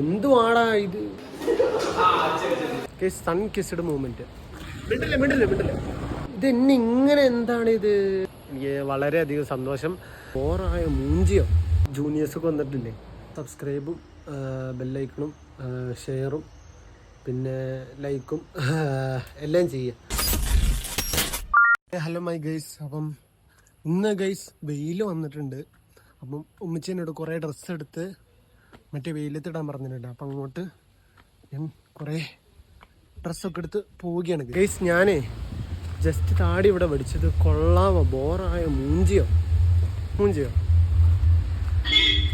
എന്തുവാടാ ഇത്? Sun kissed movement മിണ്ടില്ല മിണ്ടില്ല മിണ്ടില്ല? ഇത് എന്നെ ഇങ്ങനെ എന്താണ് ഇത് എനിക്ക് വളരെയധികം സന്തോഷം. ഓറായ മൂഞ്ചിയോ? ജൂനിയേഴ്സൊക്കെ വന്നിട്ടില്ലേ? സബ്സ്ക്രൈബും ബെല്ലൈക്കണും ഷെയറും പിന്നെ ലൈക്കും എല്ലാം ചെയ്യുക. ഹലോ മൈ ഗൈസ് അപ്പം ഇന്ന് ഗൈസ് വെയിൽ വന്നിട്ടുണ്ട്. അപ്പം ഉമ്മച്ചേനോട് കുറേ ഡ്രസ്സ് എടുത്ത് മറ്റേ വെയിലത്തിടാൻ പറഞ്ഞിട്ടുണ്ട് അപ്പം അങ്ങോട്ട് ഞാൻ കുറേ ഡ്രസ്സൊക്കെ എടുത്ത് പോവുകയാണ്. ഗൈസ് ഞാനേ ജസ്റ്റ് താടി ഇവിടെ പഠിച്ചത് കൊള്ളാമോ ബോറായ? മൂഞ്ചിയോ? മൂഞ്ചിയോ?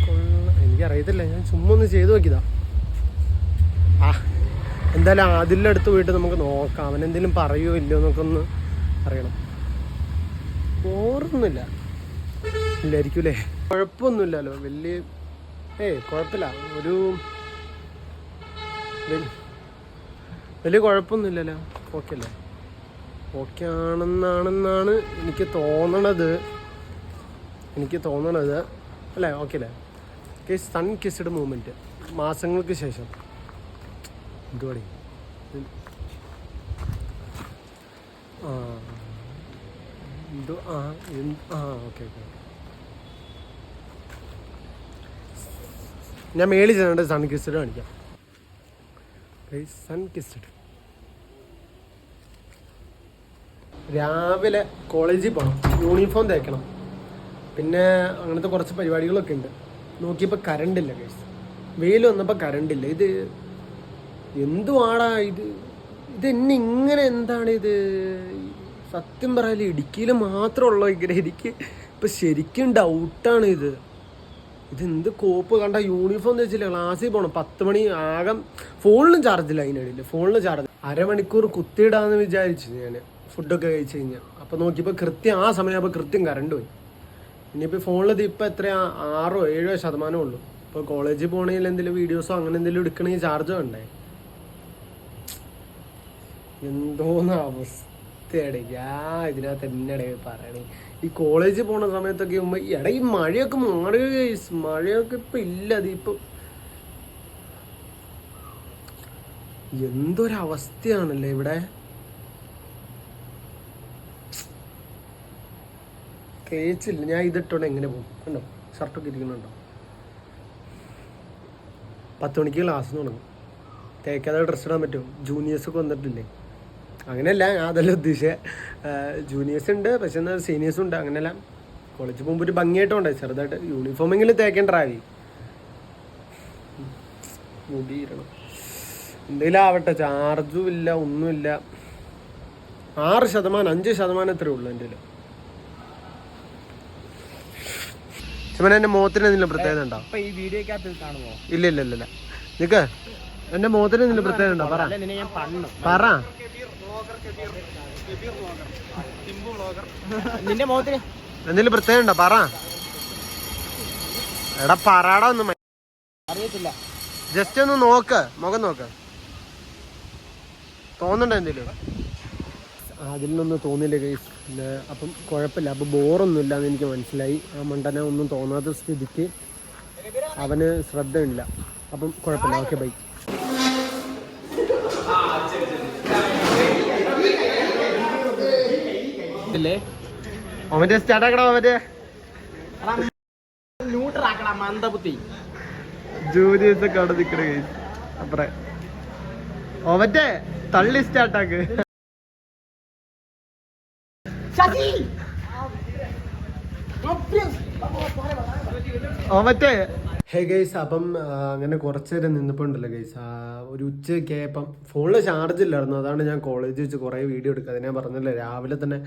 കൊള്ള എനിക്കറിയത്തില്ല. ഞാൻ ചുമ്മാ ഒന്ന് ചെയ്തു നോക്കിയതാ. ആ എന്തായാലും അതിന്റെ അടുത്ത് പോയിട്ട് നമുക്ക് നോക്കാം. അവൻ എന്തെങ്കിലും പറയുമോ ഇല്ലയോ എന്നൊക്കെ ഒന്ന് അറിയണം. ബോറൊന്നുമില്ല. ഇല്ലായിരിക്കും അല്ലേ കുഴപ്പമൊന്നുമില്ലല്ലോ. വലിയ ഏയ് കുഴപ്പമില്ല ഒരു വലിയ കുഴപ്പമൊന്നുമില്ലല്ലോ ഓക്കെ അല്ലേ? ഓക്കെ ആണെന്നാണെന്നാണ് എനിക്ക് തോന്നണത്. എനിക്ക് തോന്നണത്. അല്ലേ? ഓക്കെ അല്ലേ? കേസ് സൺ കിസ്ഡ് മൂമെന്റ് മാസങ്ങൾക്ക് ശേഷം. എന്തുപടി ആ എന്തോ ആ ആ ഓക്കെ ഓക്കെ ഞാൻ മേളിൽ ചെന്നിട്ട് സൺ കിസ്റ്റഡ് കാണിക്കാം. സൺ കിസ്റ്റഡ് രാവിലെ കോളേജിൽ പോകണം യൂണിഫോം തേക്കണം. പിന്നെ അങ്ങനത്തെ കുറച്ച് പരിപാടികളൊക്കെ ഉണ്ട്. നോക്കിയപ്പോൾ കറണ്ട് ഇല്ല കേസ് വെയിൽ വന്നപ്പോൾ കറണ്ട് ഇല്ല. ഇത് എന്തുവാടാ ഇത്? ഇത് എന്നെ ഇങ്ങനെ എന്താണ് ഇത്? സത്യം പറയാൽ ഇടുക്കിയിൽ മാത്രമുള്ള ഇങ്ങനെ എനിക്ക് ഇപ്പം ശരിക്കും ഡൗട്ടാണ് ഇത്. ഇതെന്ത് കോപ്പ് കണ്ട യൂണിഫോം എന്ന് വെച്ചില്ല ക്ലാസ്സിൽ പോകണം പത്ത് മണി ആകെ ഫോണിലും ചാർജില്ല അതിനിടയിൽ ഫോണിലും ചാർജ് അരമണിക്കൂർ കുത്തിയിടാന്ന് വിചാരിച്ചു ഞാൻ ഫുഡൊക്കെ കഴിച്ചു കഴിഞ്ഞാൽ അപ്പോൾ നോക്കിയപ്പോൾ കൃത്യം ആ സമയമാകുമ്പോൾ കൃത്യം കറണ്ട് പോയി. ഇനിയിപ്പോൾ ഫോണിൽ ഇപ്പോൾ എത്രയാ? ആറോ ഏഴോ ശതമാനമേ ഉള്ളൂ. ഇപ്പോൾ കോളേജിൽ പോകണമെങ്കിൽ എന്തെങ്കിലും വീഡിയോസോ അങ്ങനെ എന്തെങ്കിലും എടുക്കണമെങ്കിൽ ചാർജ് ഉണ്ടേ. എന്തോന്ന് അവസ്ഥയുടെ. ഞാൻ ഇതിനകത്ത് എന്നടേ പറയണേ? ഈ കോളേജിൽ പോണ സമയത്തൊക്കെ എടാ ഈ മഴയൊക്കെ മാറി. മഴയൊക്കെ ഇപ്പൊ ഇല്ല അതിപ്പോ എന്തൊരവസ്ഥയാണല്ലേ ഇവിടെ? കേച്ചില്ല ഞാൻ ഇതിട്ടോണ്ട് എങ്ങനെ പോകും കണ്ടോ? ഷർട്ടൊക്കെ ഇരിക്കുന്നുണ്ടോ പത്ത് മണിക്ക് ക്ലാസ് തുടങ്ങും. തേക്കാതെ ഡ്രസ്സ് ഇടാൻ പറ്റും ജൂനിയേഴ്സൊക്കെ വന്നിട്ടില്ലേ? അങ്ങനെയല്ല ഞാൻ അതല്ല ഉദ്ദേശിച്ചത് ജൂനിയേഴ്സ് ഉണ്ട് പക്ഷെ എന്നാൽ സീനിയേഴ്സും ഉണ്ട് അങ്ങനെയല്ല. കോളേജിൽ പോകുമ്പോൾ ഒരു ഭംഗിയായിട്ടുണ്ട് ചെറുതായിട്ട് യൂണിഫോമെങ്കിലും തേക്കേണ്ടറായി മുടിയിരണം എന്തെങ്കിലും ആവട്ടെ ചാർജും ഇല്ല ഒന്നുമില്ല ആറ് ശതമാനം അഞ്ച് ശതമാനം എത്രയേ ഉള്ളൂ എന്റെ ചുമന എന്റെ മുഖത്തിന് എന്തെങ്കിലും പ്രത്യേകത ഉണ്ടോ? ഇല്ല ഇല്ല ഇല്ല നിക്ക് എന്റെ മുഖത്തിന് എന്തെങ്കിലും പ്രത്യേകത ഉണ്ടോ? പറ. പറ. നിന്റെ മുഖത്തിന്? എന്തെങ്കിലും പ്രത്യേകത ഉണ്ടോ? പറ. എടാ പറടാ ഒന്നും അറിയത്തില്ല. ജസ്റ്റ് ഒന്ന് നോക്ക്. മുഖം നോക്ക്. തോന്നുന്നുണ്ടോ എന്തെങ്കിലും? അതിലൊന്നും തോന്നില്ല ഗൈസ് പിന്നെ അപ്പം കുഴപ്പമില്ല. അപ്പം ബോറൊന്നും ഇല്ലാന്ന് എനിക്ക് മനസ്സിലായി. ആ മണ്ടനെ ഒന്നും തോന്നാത്ത സ്ഥിതിക്ക് അവന് ശ്രദ്ധയില്ല അപ്പം കുഴപ്പമില്ല. ഓക്കെ ബൈ ഇല്ലേ? സ്റ്റാർട്ട് ആക്കടാ അവന്റെ ന്യൂട്രൽ ആക്കടാ മന്ദബുദ്ധി. ജൂനിയേഴ്സ് ഒക്കെ അവിടെ നിൽക്കണ ഗൈസ് അപ്പറേ അവന്റെ തള്ളി സ്റ്റാർട്ടാക്ക് ശശി! ഓ മറ്റേ. ഹേ ഗൈസ് അപ്പം അങ്ങനെ കുറച്ച് നേരം നിന്നപ്പോൾ ഉണ്ടല്ലോ ഗൈസ് ഒരു ഉച്ചയൊക്കെ ആയപ്പം ഫോണിൽ ചാർജ് ഇല്ലായിരുന്നു. അതാണ് ഞാൻ കോളേജിൽ വെച്ച് കുറേ വീഡിയോ എടുക്കുക. അത് ഞാൻ പറഞ്ഞല്ലോ രാവിലെ തന്നെ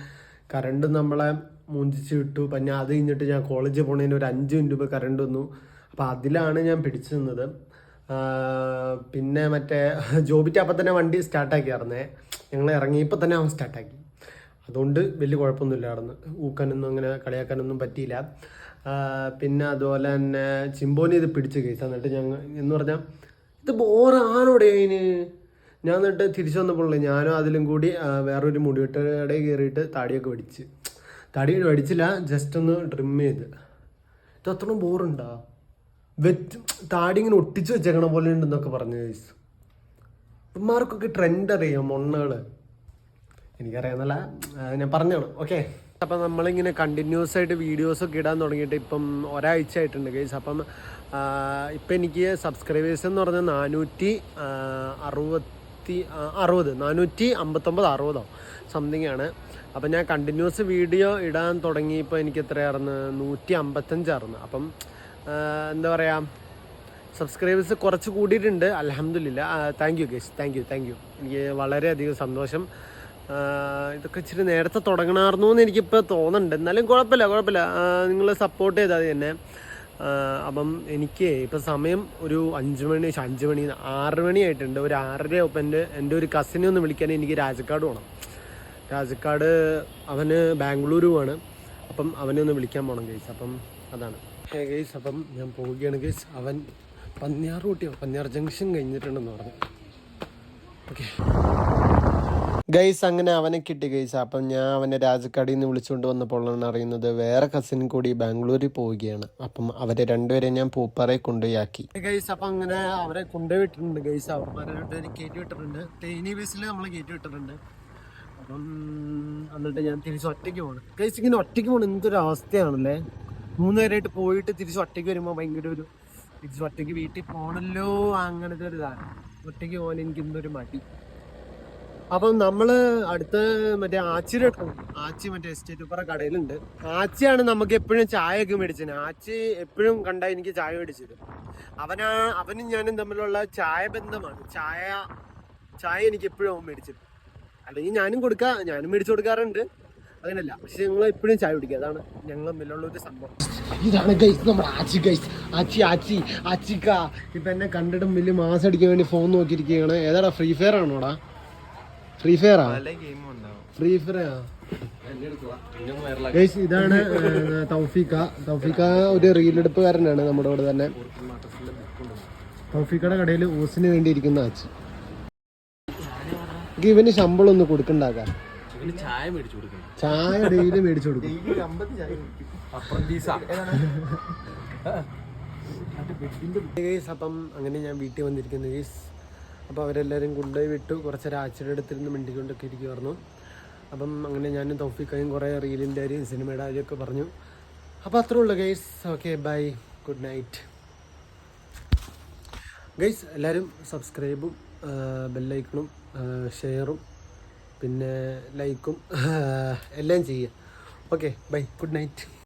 കറണ്ട് നമ്മളെ മുഞ്ചിച്ച് വിട്ടു. പിന്നെ അത് കഴിഞ്ഞിട്ട് ഞാൻ കോളേജിൽ പോണതിന് ഒരു അഞ്ച് മിനിറ്റ് മുമ്പ് കറണ്ട് വന്നു. അപ്പം അതിലാണ് ഞാൻ പിടിച്ചു നിന്നത്. പിന്നെ മറ്റേ ജോബിറ്റ് അപ്പം തന്നെ വണ്ടി സ്റ്റാർട്ടാക്കിയായിരുന്നേ ഞങ്ങൾ ഇറങ്ങിയപ്പോൾ തന്നെ അവൻ സ്റ്റാർട്ടാക്കി അതുകൊണ്ട് വലിയ കുഴപ്പമൊന്നുമില്ലായിരുന്നു ഊക്കാനൊന്നും അങ്ങനെ കളിയാക്കാനൊന്നും പറ്റിയില്ല. പിന്നെ അതുപോലെ തന്നെ ചിമ്പോനി ഇത് പിടിച്ച് കേസ്. എന്നിട്ട് ഞങ്ങൾ എന്ന് പറഞ്ഞാൽ ഇത് ബോറാണോടെ അതിന് ഞാൻ എന്നിട്ട് തിരിച്ചു വന്നപ്പോഴേ ഞാനും അതിലും കൂടി വേറൊരു മുടിവെട്ടയുടെ കയറിയിട്ട് താടിയൊക്കെ വടിച്ച്. താടി വടിച്ചില്ല ജസ്റ്റ് ഒന്ന് ട്രിം ചെയ്ത്. ഇത് അത്ര ബോറുണ്ടോ? വെച്ച് താടി ഇങ്ങനെ ഒട്ടിച്ച് വെച്ചേക്കണ പോലെ ഉണ്ടെന്നൊക്കെ പറഞ്ഞു ഗൈസ് ഇവന്മാർക്കൊക്കെ ട്രെൻഡ് അറിയാം മൊണ്ണകൾ. എനിക്കറിയാന്നല്ല ഞാൻ പറഞ്ഞാണ് ഓക്കെ അപ്പം നമ്മളിങ്ങനെ കണ്ടിന്യൂസ് ആയിട്ട് വീഡിയോസ് ഒക്കെ ഇടാൻ തുടങ്ങിയിട്ട് ഇപ്പം ഒരാഴ്ച ആയിട്ടുണ്ട് ഗൈസ് അപ്പം ഇപ്പം എനിക്ക് സബ്സ്ക്രൈബേഴ്സ് എന്ന് പറഞ്ഞാൽ നാനൂറ്റി അറുപത്തി ആ, അറുപത് നാനൂറ്റി അമ്പത്തൊമ്പത് അറുപതോ സംതിങ് ആണ്. അപ്പം ഞാൻ കണ്ടിന്യൂസ് വീഡിയോ ഇടാൻ തുടങ്ങിയപ്പോൾ എനിക്ക് എത്രയായിരുന്നു നൂറ്റി അമ്പത്തഞ്ചായിരുന്നു അപ്പം എന്താ പറയുക സബ്സ്ക്രൈബേഴ്സ് കുറച്ച് കൂടിയിട്ടുണ്ട്. അലഹമില്ല thank you guys thank you thank you എനിക്ക് വളരെയധികം സന്തോഷം. ഇതൊക്കെ ഇച്ചിരി നേരത്തെ തുടങ്ങണമായിരുന്നു എന്ന് എനിക്കിപ്പോൾ തോന്നുന്നുണ്ട് എന്നാലും കുഴപ്പമില്ല കുഴപ്പമില്ല. നിങ്ങൾ സപ്പോർട്ട് ചെയ്താൽ ആ, അപ്പം എനിക്ക് ഇപ്പം സമയം ഒരു അഞ്ച് മണി അഞ്ച് മണി ആറ് മണിയായിട്ടുണ്ട് ഒരു ആറര ഒപ്പം എന്റെ എന്റെ ഒരു കസിനെ ഒന്ന് വിളിക്കാൻ എനിക്ക് രാജക്കാട് പോകണം രാജക്കാട് അവന് ബാംഗ്ലൂരു പോവാണ്. അപ്പം അവനെ ഒന്ന് വിളിക്കാൻ പോകണം ഗൈസ്. അപ്പം അതാണ്. ഗൈസ് അപ്പം ഞാൻ പോവുകയാണ് ഗൈസ്. അവൻ പന്നിയാർ കൂട്ടിയോ പന്നിയാർ ജംഗ്ഷൻ കഴിഞ്ഞിട്ടുണ്ടെന്ന് പറഞ്ഞു. ഓക്കെ. ഗൈസ് അങ്ങനെ അവനെ കിട്ടി ഗൈസ് അപ്പം ഞാൻ അവനെ രാജക്കാടിയിൽ നിന്ന് വിളിച്ചുകൊണ്ട് വന്നപ്പോഴാണ് അറിയുന്നത് വേറെ കസിൻ കൂടി ബാംഗ്ലൂരിൽ പോവുകയാണ്. അപ്പം അവരെ രണ്ടുപേരെ ഞാൻ പൂപ്പാറെ കൊണ്ടുപോയി ആക്കി ഗൈസ് അപ്പം അങ്ങനെ അവരെ കൊണ്ടുപോയി വിട്ടിട്ടുണ്ട് ഗൈസ് അവന്മാരെ രണ്ടുപേരെ കയറ്റി വിട്ടിട്ടുണ്ട്. തേനി ബേസിൽ നമ്മൾ കയറ്റി വിട്ടിട്ടുണ്ട്. അപ്പം എന്നിട്ട് ഞാൻ തിരിച്ച് ഒറ്റയ്ക്ക് പോകണം ഗൈസ് ഇങ്ങനെ ഒറ്റയ്ക്ക് പോകണം എന്തൊരു അവസ്ഥയാണല്ലേ? മൂന്ന് പേരായിട്ട് പോയിട്ട് തിരിച്ച് ഒറ്റയ്ക്ക് വരുമ്പോൾ ഭയങ്കര ഒരു തിരിച്ച് ഒറ്റയ്ക്ക് വീട്ടിൽ പോകണല്ലോ അങ്ങനത്തെ ഒരു ഇതാണ്. ഒറ്റയ്ക്ക് പോകാൻ എനിക്ക് എന്തൊരു മടി. അപ്പം നമ്മൾ അടുത്ത് മറ്റേ ആച്ചിയുടെ ആച്ചി മറ്റേ എസ്റ്റേറ്റ് പറ കടയിലുണ്ട്. ആച്ചിയാണ് നമുക്ക് എപ്പോഴും ചായ ഒക്കെ മേടിച്ചത്. ആച്ചി എപ്പോഴും കണ്ടാൽ എനിക്ക് ചായ മേടിച്ചത്. അവനാ അവനും ഞാനും തമ്മിലുള്ള ചായ ബന്ധമാണ്. ചായ ചായ എനിക്ക് എപ്പോഴും അവൻ മേടിച്ചത്. അല്ലെങ്കിൽ ഞാനും കൊടുക്കാ ഞാനും മേടിച്ചു കൊടുക്കാറുണ്ട്. അങ്ങനെയല്ല പക്ഷെ ഞങ്ങൾ എപ്പോഴും ചായ കുടിക്കുക അതാണ് ഞങ്ങൾ തമ്മിലുള്ള ഒരു സംഭവം. ഇതാണ് ഗൈസ് നമ്മുടെ ആച്ചി ഗൈസ് ആച്ചി ആച്ചി ആച്ചിക്ക. ഇപ്പൊ എന്നെ കണ്ടിട്ടും വലിയ മാസം അടിക്കാൻ വേണ്ടി ഫോൺ നോക്കിയിരിക്കുകയാണ്. ഏതാടാ ഫ്രീ ഫയർ ആണോടാ? ഫ്രീ ഫയർ ആ? ഫ്രീ ഫയർ ആ? ഇതാണ് തൗഫീഖ. തൗഫീഖ ഒരു റീലെടുപ്പുകാരനാണ് നമ്മുടെ ഇവിടെ തന്നെ. തൗഫീഖയുടെ കടയിൽ ഓസിന് വേണ്ടി ഇരിക്കുന്ന ആച്ചി എനിക്ക് ഇവന് ശമ്പളം ഒന്ന് കൊടുക്കണ്ടാക്കാം. ചായ മേടിച്ചു കൊടുക്കണം. ചായ ഡെയിലി മേടിച്ചു കൊടുക്കും. അപ്പം അങ്ങനെ ഞാൻ വീട്ടിൽ വന്നിരിക്കുന്നു. ഗൈസ് അപ്പോൾ അവരെല്ലാവരും കൊണ്ടുപോയി വിട്ടു. കുറച്ച് രാച്ചിയുടെ അടുത്തിരുന്ന് മിണ്ടിക്കൊണ്ടൊക്കെ ഇരിക്കുമായിരുന്നു അപ്പം അങ്ങനെ ഞാനും തൗഫിക്കയും കുറേ റീലിന്റെ കാര്യം സിനിമയുടെ കാര്യമൊക്കെ പറഞ്ഞു. അപ്പോൾ അത്രേ ഉള്ളൂ guys okay bye good night guys എല്ലാവരും സബ്സ്ക്രൈബും ബെല്ലൈക്കണും ഷെയറും പിന്നെ ലൈക്കും എല്ലാം ചെയ്യുക. Okay bye good night